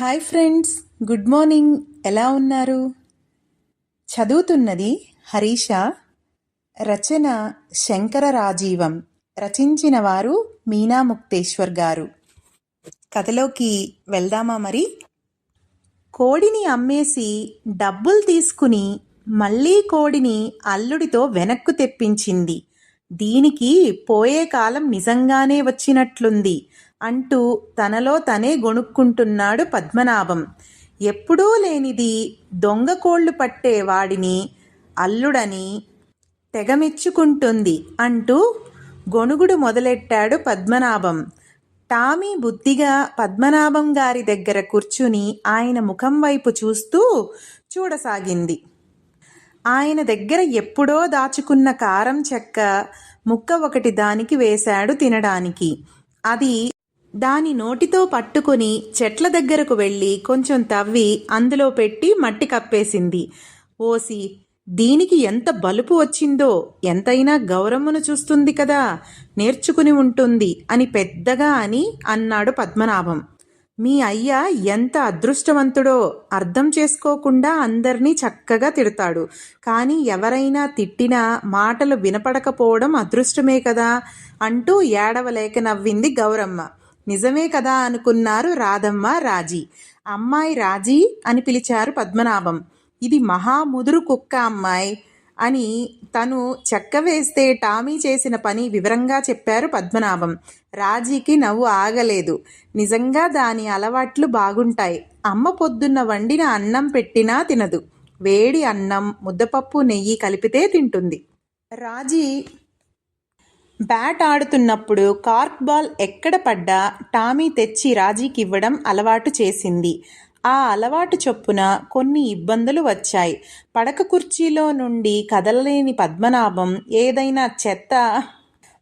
Hi friends good morning. ఎలా ఉన్నారు? చదువుతున్నది హరీష రచన శంకర రాజీవం. రచించిన వారు మీనా ముక్తేశ్వర్ గారు. కథలోకి వెళ్దామా మరి? కోడిని అమ్మేసి డబ్బులు తీసుకుని మళ్ళీ కోడిని అల్లుడితో వెనక్కు తెప్పించింది. దీనికి పోయే కాలం నిజంగానే వచ్చినట్లుంది. అంటూ తనలో తనే గొణుక్కుంటున్నాడు పద్మనాభం. ఎప్పుడూ లేనిది దొంగ కోళ్ళు పట్టే వాడిని అల్లుడని తెగమెచ్చుకుంటుంది అంటూ గొణుగుడు మొదలెట్టాడు పద్మనాభం. టామీ బుద్ధిగా పద్మనాభం గారి దగ్గర కూర్చుని ఆయన ముఖం వైపు చూస్తూ చూడసాగింది. ఆయన దగ్గర ఎప్పుడో దాచుకున్న కారం చెక్క ముక్క ఒకటి దానికి వేశాడు తినడానికి. అది దాని నోటితో పట్టుకుని చెట్ల దగ్గరకు వెళ్ళి కొంచెం తవ్వి అందులో పెట్టి మట్టి కప్పేసింది. ఓసి దీనికి ఎంత బలుపు వచ్చిందో ఎంతైనా గౌరమ్మను చూస్తుంది కదా నేర్చుకుని ఉంటుంది అని పెద్దగా అని అన్నాడు పద్మనాభం. మీ అయ్య ఎంత అదృష్టవంతుడో అర్థం చేసుకోకుండా అందరినీ చక్కగా తిడతాడు. కానీ ఎవరైనా తిట్టినా మాటలు వినపడకపోవడం అదృష్టమే కదా అంటూ ఏడవలేక నవ్వింది గౌరమ్మ. నిజమే కదా అనుకున్నారు రాధమ్మ రాజీ. అమ్మాయి రాజీ అని పిలిచారు పద్మనాభం. ఇది మహా ముదురు కుక్క అమ్మాయి అని తను చెక్క వేస్తే టామీ చేసిన పని వివరంగా చెప్పారు పద్మనాభం. రాజీకి నవ్వు ఆగలేదు. నిజంగా దాని అలవాట్లు బాగుంటాయి. అమ్మ పొద్దున్న వండిన అన్నం పెట్టినా తినదు. వేడి అన్నం ముద్దపప్పు నెయ్యి కలిపితే తింటుంది. రాజీ బ్యాట్ ఆడుతున్నప్పుడు కార్క్ బాల్ ఎక్కడ పడ్డా టామీ తెచ్చి రాజీకి ఇవ్వడం అలవాటు చేసింది. ఆ అలవాటు చొప్పున కొన్ని ఇబ్బందులు వచ్చాయి. పడక కుర్చీలో నుండి కదలలేని పద్మనాభం ఏదైనా చెత్త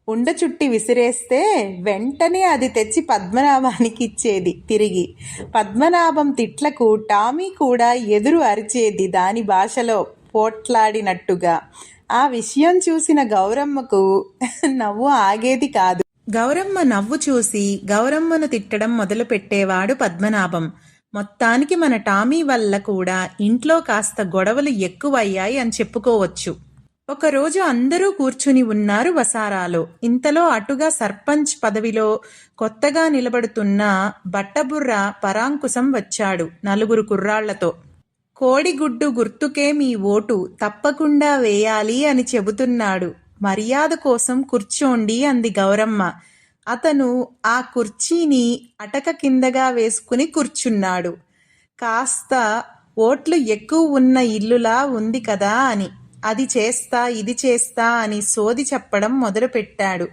ఉండ చుట్టి విసిరేస్తే వెంటనే అది తెచ్చి పద్మనాభానికి ఇచ్చేది తిరిగి. పద్మనాభం తిట్లకు టామీ కూడా ఎదురు అరిచేది దాని భాషలో పోట్లాడినట్టుగా. ఆ విషయం చూసిన గౌరమ్మకు నవ్వు ఆగేది కాదు. గౌరమ్మ నవ్వు చూసి గౌరమ్మను తిట్టడం మొదలుపెట్టేవాడు పద్మనాభం. మొత్తానికి మన టామీ వల్ల కూడా ఇంట్లో కాస్త గొడవలు ఎక్కువయ్యాయి అని చెప్పుకోవచ్చు. ఒకరోజు అందరూ కూర్చుని ఉన్నారు వసారాలో. ఇంతలో అటుగా సర్పంచ్ పదవిలో కొత్తగా నిలబడుతున్న బట్టబుర్ర పరాంకుశం వచ్చాడు నలుగురు కుర్రాళ్ళతో. కోడిగుడ్డు గుర్తుకే మీ ఓటు తప్పకుండా వేయాలి అని చెబుతున్నాడు. మర్యాద కోసం కూర్చోండి అంది గౌరమ్మ. అతను ఆ కుర్చీని అటక కిందగా వేసుకుని కూర్చున్నాడు. కాస్త ఓట్లు ఎక్కువ ఉన్న ఇల్లులా ఉంది కదా అని. అది చేస్తా ఇది చేస్తా అని సోది చెప్పడం మొదలుపెట్టాడు.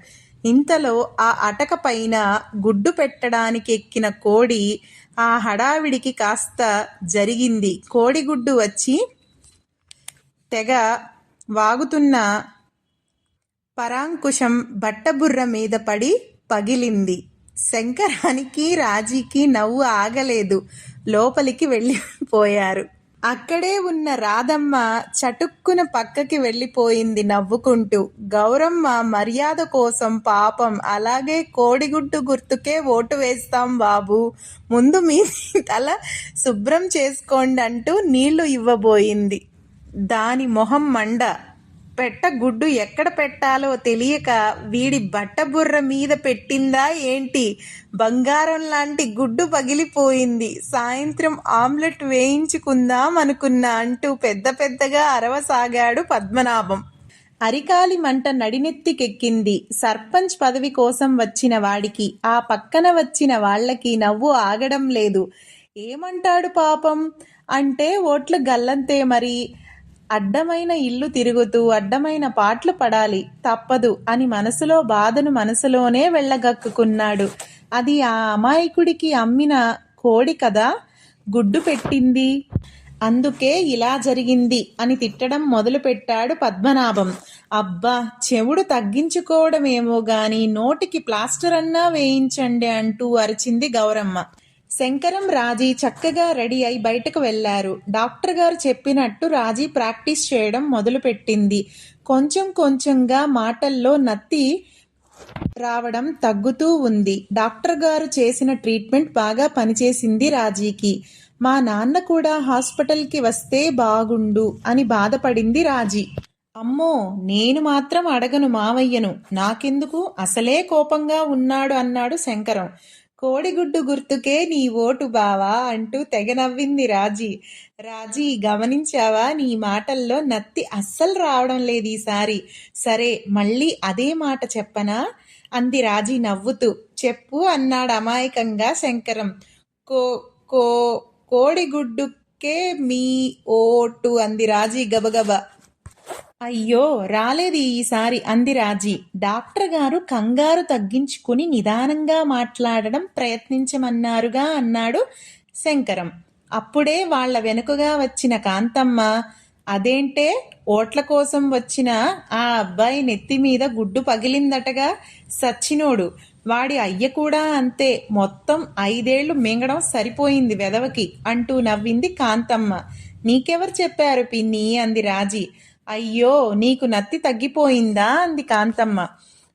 ఇంతలో ఆ అటక పైన గుడ్డు పెట్టడానికి ఎక్కిన కోడి ఆ హడావిడికి కాస్త జరిగింది. కోడిగుడ్డు వచ్చి తెగ వాగుతున్న పరాంకుశం బట్టబుర్ర మీద పడి పగిలింది. శంకరానికి రాజీకి నవ్వు ఆగలేదు. లోపలికి వెళ్ళిపోయారు. అక్కడే ఉన్న రాధమ్మ చటుక్కున పక్కకి వెళ్ళిపోయింది నవ్వుకుంటూ. గౌరమ్మ మర్యాద కోసం పాపం అలాగే కోడిగుడ్డు గుర్తుకే ఓటు వేస్తాం బాబు. ముందు మీ తల శుభ్రం చేసుకోండి అంటూ నీళ్ళు ఇవ్వబోయింది. దాని మొహం మండ పెట్ట గుడ్డు ఎక్కడ పెట్టాలో తెలియక వీడి బట్టబుర్ర మీద పెట్టిందా ఏంటి? బంగారం లాంటి గుడ్డు పగిలిపోయింది. సాయంత్రం ఆమ్లెట్ వేయించుకుందాం అనుకున్నా అంటూ పెద్ద పెద్దగా అరవసాగాడు పద్మనాభం. అరికాలి మంట నడినెత్తికెక్కింది. సర్పంచ్ పదవి కోసం వచ్చిన వాడికి ఆ పక్కన వచ్చిన వాళ్ళకి నవ్వు ఆగడం లేదు. ఏమంటాడు పాపం? అంటే ఓట్లు గల్లంతే మరి. అడ్డమైన ఇల్లు తిరుగుతూ అడ్డమైన పాటలు పడాలి తప్పదు అని మనసులో బాధను మనసులోనే వెళ్ళగక్కుకున్నాడు అది ఆ అమాయకుడికి అమ్మిన కోడి కదా? గుడ్డు పెట్టింది. అందుకే ఇలా జరిగింది అని తిట్టడం మొదలుపెట్టాడు పద్మనాభం. అబ్బా చెవుడు తగ్గించుకోవడమేమో గాని నోటికి ప్లాస్టర్ అన్నా వేయించండి అంటూ అరిచింది గౌరమ్మ. శంకరం రాజీ చక్కగా రెడీ అయి బయటకు వెళ్ళారు. డాక్టర్ గారు చెప్పినట్టు రాజీ ప్రాక్టీస్ చేయడం మొదలుపెట్టింది. కొంచెం కొంచెంగా మాటల్లో నత్తి రావడం తగ్గుతూ ఉంది. డాక్టర్ గారు చేసిన ట్రీట్మెంట్ బాగా పనిచేసింది రాజీకి. మా నాన్న కూడా హాస్పిటల్కి వస్తే బాగుండు అని బాధపడింది రాజీ. అమ్మో నేను మాత్రం అడగను మావయ్యను. నాకెందుకు? అసలే కోపంగా ఉన్నాడు అన్నాడు శంకరం. కోడిగుడ్డు గుర్తుకే నీ ఓటు బావా అంటూ తెగ నవ్వింది రాజీ. రాజీ గమనించావా? నీ మాటల్లో నత్తి అస్సలు రావడం లేదు ఈసారి. సరే మళ్ళీ అదే మాట చెప్పనా? అంది రాజీ నవ్వుతూ. చెప్పు అన్నాడు అమాయకంగా శంకరం. కో కో కోడిగుడ్డుకే మీ ఓటు అంది రాజీ గబగబా. అయ్యో రాలేదు ఈసారి అంది రాజీ. డాక్టర్ గారు కంగారు తగ్గించుకుని నిదానంగా మాట్లాడడం ప్రయత్నించమన్నారుగా అన్నాడు శంకరం. అప్పుడే వాళ్ళ వెనుకగా వచ్చిన కాంతమ్మ అదేంటే ఓట్ల కోసం వచ్చిన ఆ అబ్బాయి నెత్తి మీద గుడ్డు పగిలిందటగా సచ్చినోడు. వాడి అయ్య కూడా అంతే. మొత్తం ఐదేళ్ళు మింగడం సరిపోయింది వెదవకి అంటూ నవ్వింది కాంతమ్మ. నీకెవరు చెప్పారు పిన్ని? అంది రాజీ. అయ్యో నీకు నత్తి తగ్గిపోయిందా? అంది కాంతమ్మ.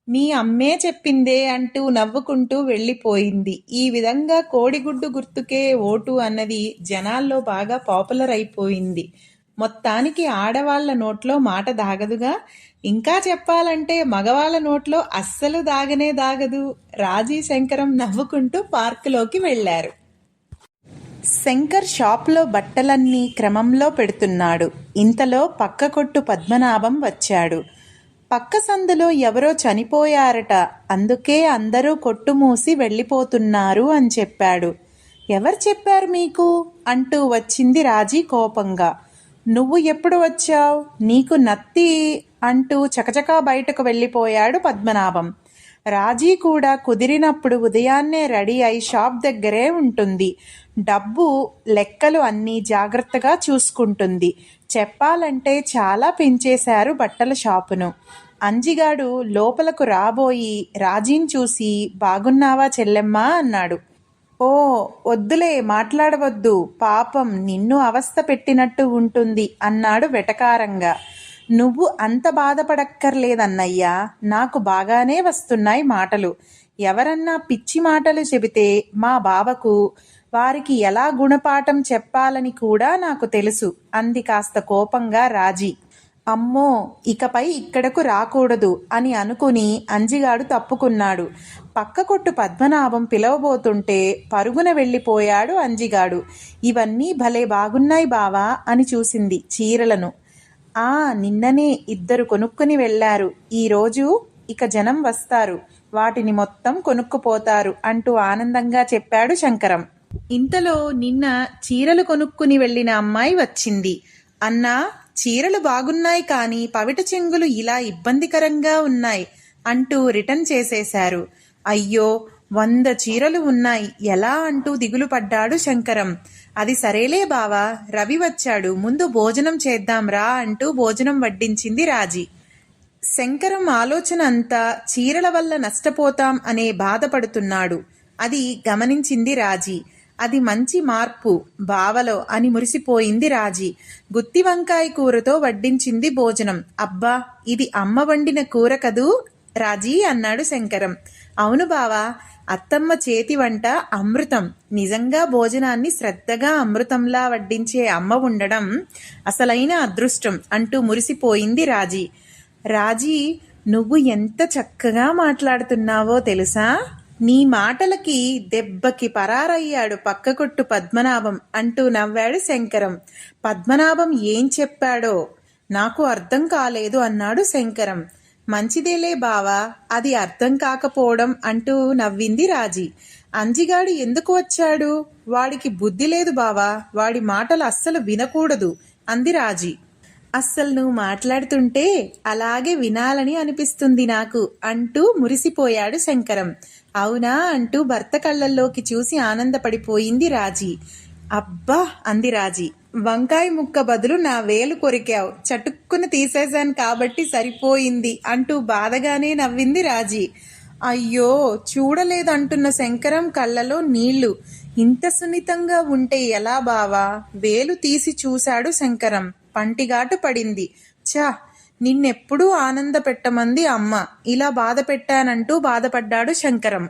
మీ అమ్మే చెప్పిందే అంటూ నవ్వుకుంటూ వెళ్ళిపోయింది. ఈ విధంగా కోడిగుడ్డు గుర్తుకే ఓటు అన్నది జనాల్లో బాగా పాపులర్ అయిపోయింది. మొత్తానికి ఆడవాళ్ళ నోట్లో మాట దాగదుగా? ఇంకా చెప్పాలంటే మగవాళ్ళ నోట్లో అస్సలు దాగనే దాగదు. రాజీ శంకరం నవ్వుకుంటూ పార్కులోకి వెళ్ళారు. శంకర్ షాప్లో బట్టలన్నీ క్రమంలో పెడుతున్నాడు. ఇంతలో పక్క కొట్టు పద్మనాభం వచ్చాడు. పక్క సందులో ఎవరో చనిపోయారట. అందుకే అందరూ కొట్టు మూసి వెళ్ళిపోతున్నారు అని చెప్పాడు. ఎవరు చెప్పారు మీకు? అంటూ వచ్చింది రాజీ కోపంగా. నువ్వు ఎప్పుడు వచ్చావు? నీకు నత్తి? అంటూ చకచకా బయటకు వెళ్ళిపోయాడు పద్మనాభం. రాజీ కూడా కుదిరినప్పుడు ఉదయాన్నే రెడీ అయి షాప్ దగ్గరే ఉంటుంది. డబ్బు లెక్కలు అన్నీ జాగ్రత్తగా చూసుకుంటుంది. చెప్పాలంటే చాలా పెంచేశారు బట్టల షాపును. అంజిగాడు లోపలకు రాబోయి రాజీని చూసి బాగున్నావా చెల్లెమ్మా? అన్నాడు. ఓ వద్దులే మాట్లాడవద్దు. పాపం నిన్ను అవస్థ పెట్టినట్టు ఉంటుంది అన్నాడు వెటకారంగా. నువ్వు అంత బాధపడక్కర్లేదన్నయ్యా. నాకు బాగానే వస్తున్నాయి మాటలు. ఎవరన్నా పిచ్చి మాటలు చెబితే మా బావకు వారికి ఎలా గుణపాఠం చెప్పాలని కూడా నాకు తెలుసు. అంది కాస్త కోపంగా రాజీ. అమ్మో ఇకపై ఇక్కడకు రాకూడదు అని అనుకుని అంజిగాడు తప్పుకున్నాడు. పక్క కొట్టు పద్మనాభం పిలవబోతుంటే పరుగున వెళ్ళిపోయాడు అంజిగాడు. ఇవన్నీ భలే బాగున్నాయి బావా అని చూసింది చీరలను. ఆ నిన్ననే ఇద్దరు కొనుక్కుని వెళ్ళారు. ఈరోజు ఇక జనం వస్తారు. వాటిని మొత్తం కొనుక్కుపోతారు అంటూ ఆనందంగా చెప్పాడు శంకరం. ఇంతలో నిన్న చీరలు కొనుక్కుని వెళ్ళిన అమ్మాయి వచ్చింది. అన్నా చీరలు బాగున్నాయి కానీ పవిట చెంగులు ఇలా ఇబ్బందికరంగా ఉన్నాయి అంటూ రిటర్న్ చేసేశారు. అయ్యో వంద చీరలు ఉన్నాయి. ఎలా అంటూ దిగులు పడ్డాడు శంకరం. అది సరేలే బావా రవి వచ్చాడు. ముందు భోజనం చేద్దాం రా అంటూ భోజనం వడ్డించింది రాజీ. శంకరం ఆలోచన అంతా చీరల వల్ల నష్టపోతాం అనే బాధపడుతున్నాడు అది గమనించింది రాజీ. అది మంచి మార్పు బావలో అని మురిసిపోయింది రాజీ. గుత్తి వంకాయ కూరతో వడ్డించింది భోజనం. అబ్బా ఇది అమ్మ వండిన కూర కదూ? రాజీ అన్నాడు శంకరం. అవును బావా అత్తమ్మ చేతి వంట అమృతం. నిజంగా భోజనాన్ని శ్రద్ధగా అమృతంలా వడ్డించే అమ్మ ఉండడం అసలైన అదృష్టం అంటూ మురిసిపోయింది రాజీ. రాజీ నువ్వు ఎంత చక్కగా మాట్లాడుతున్నావో తెలుసా? నీ మాటలకి దెబ్బకి పరారయ్యాడు పక్కకొట్టు పద్మనాభం అంటూ నవ్వాడు శంకరం. పద్మనాభం ఏం చెప్పాడో? నాకు అర్థం కాలేదు అన్నాడు శంకరం. మంచిదేలే బావా అది అర్థం కాకపోవడం అంటూ నవ్వింది రాజీ. అంజిగాడు ఎందుకు వచ్చాడు? వాడికి బుద్ధి లేదు బావా వాడి మాటలు అస్సలు వినకూడదు అంది రాజీ. అస్సలు నువ్వు మాట్లాడుతుంటే అలాగే వినాలని అనిపిస్తుంది నాకు అంటూ మురిసిపోయాడు శంకరం. అవునా అంటూ భర్త కళ్ళల్లోకి చూసి ఆనందపడిపోయింది రాజీ. అబ్బా అంది రాజీ. వంకాయ ముక్క బదులు నా వేలు కొరికావు. చటుక్కున తీసేశాను కాబట్టి సరిపోయింది అంటూ బాధగానే నవ్వింది రాజీ. అయ్యో చూడలేదంటున్న శంకరం కళ్ళలో నీళ్ళు. ఇంత సున్నితంగా ఉంటే ఎలా బావా? వేలు తీసి చూశాడు శంకరం. పంటిగాటు పడింది. ఛా నిన్నెప్పుడూ ఆనంద పెట్టమంది అమ్మ. ఇలా బాధ పెట్టానంటూ బాధపడ్డాడు శంకరం.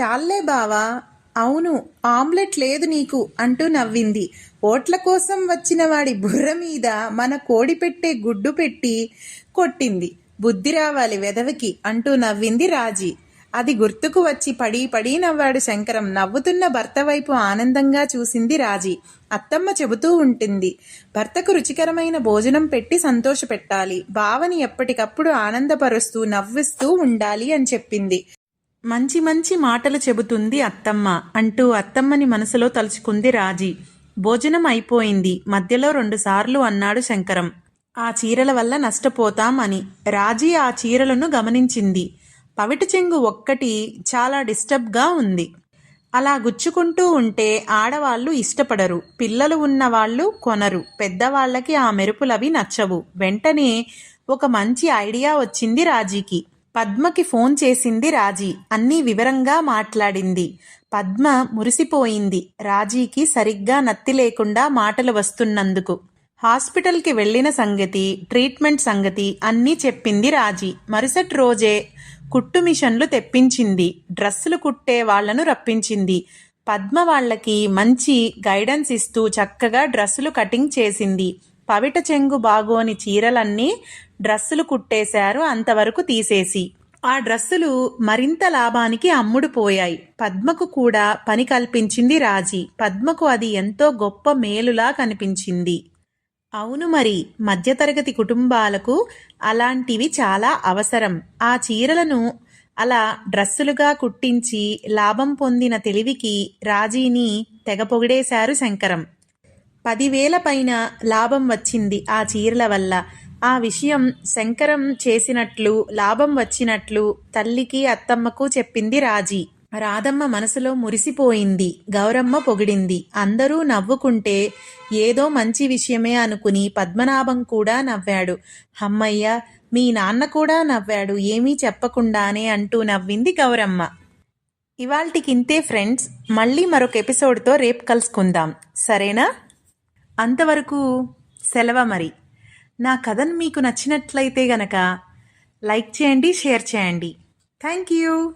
చాలే బావా. అవును ఆమ్లెట్ లేదు నీకు అంటూ నవ్వింది. ఓట్ల కోసం వచ్చిన వాడి బుర్ర మీద మన కోడి పెట్టే గుడ్డు పెట్టి కొట్టింది. బుద్ధి రావాలి వెదవికి అంటూ నవ్వింది రాజీ. అది గుర్తుకు వచ్చి పడి పడి నవ్వాడు శంకరం. నవ్వుతున్న భర్త వైపు ఆనందంగా చూసింది రాజీ. అత్తమ్మ చెబుతూ ఉంటుంది భర్తకు రుచికరమైన భోజనం పెట్టి సంతోషపెట్టాలి. బావని ఎప్పటికప్పుడు ఆనందపరుస్తూ నవ్విస్తూ ఉండాలి అని చెప్పింది. మంచి మంచి మాటలు చెబుతుంది అత్తమ్మ అంటూ అత్తమ్మని మనసులో తలుచుకుంది రాజీ. భోజనం అయిపోయింది మధ్యలో రెండుసార్లు అన్నాడు శంకరం. ఆ చీరల వల్ల నష్టపోతాం అని. రాజీ ఆ చీరలను గమనించింది. పవిటి చెంగు ఒక్కటి చాలా డిస్టర్బ్గా ఉంది. అలా గుచ్చుకుంటూ ఉంటే ఆడవాళ్ళు ఇష్టపడరు. పిల్లలు ఉన్నవాళ్ళు కొనరు. పెద్దవాళ్ళకి ఆ మెరుపులవి నచ్చవు. వెంటనే ఒక మంచి ఐడియా వచ్చింది రాజీకి. పద్మకి ఫోన్ చేసింది రాజీ. అన్నీ వివరంగా మాట్లాడింది. పద్మ మురిసిపోయింది. రాజీకి సరిగ్గా నత్తి లేకుండా మాటలు వస్తున్నందుకు. హాస్పిటల్కి వెళ్ళిన సంగతి ట్రీట్మెంట్ సంగతి అన్నీ చెప్పింది రాజీ. మరుసటి రోజే కుట్టు మిషన్లు తెప్పించింది. డ్రెస్సులు కుట్టే వాళ్ళను రప్పించింది. పద్మ వాళ్ళకి మంచి గైడెన్స్ ఇస్తూ చక్కగా డ్రెస్సులు కటింగ్ చేసింది. పవిట చెంగు బాగోని చీరలన్నీ డ్రస్సులు కుట్టేశారు అంతవరకు తీసేసి. ఆ డ్రెస్సులు మరింత లాభానికి అమ్ముడుపోయాయి పద్మకు కూడా పని కల్పించింది రాజీ. పద్మకు అది ఎంతో గొప్ప మేలులా కనిపించింది. అవును మరి మధ్యతరగతి కుటుంబాలకు అలాంటివి చాలా అవసరం. ఆ చీరలను అలా డ్రస్సులుగా కుట్టించి లాభం పొందిన తెలివికి రాజీని తెగ పొగిడేశారు శంకరం. పదివేల పైన లాభం వచ్చింది ఆ చీరల వల్ల. ఆ విషయం శంకరం చేసినట్లు లాభం వచ్చినట్లు తల్లికి అత్తమ్మకు చెప్పింది రాజీ. రాధమ్మ మనసులో మురిసిపోయింది గౌరమ్మ పొగిడింది. అందరూ నవ్వుకుంటే ఏదో మంచి విషయమే అనుకుని పద్మనాభం కూడా నవ్వాడు. అమ్మయ్య మీ నాన్న కూడా నవ్వాడు ఏమీ చెప్పకుండానే అంటూ నవ్వింది గౌరమ్మ. ఇవాల్టికింతే ఫ్రెండ్స్ మళ్ళీ మరొక ఎపిసోడ్తో రేపు కలుసుకుందాం. సరేనా? అంతవరకు సెలవ మరి? నా కథను మీకు నచ్చినట్లయితే గనక లైక్ చేయండి షేర్ చేయండి. Thank you.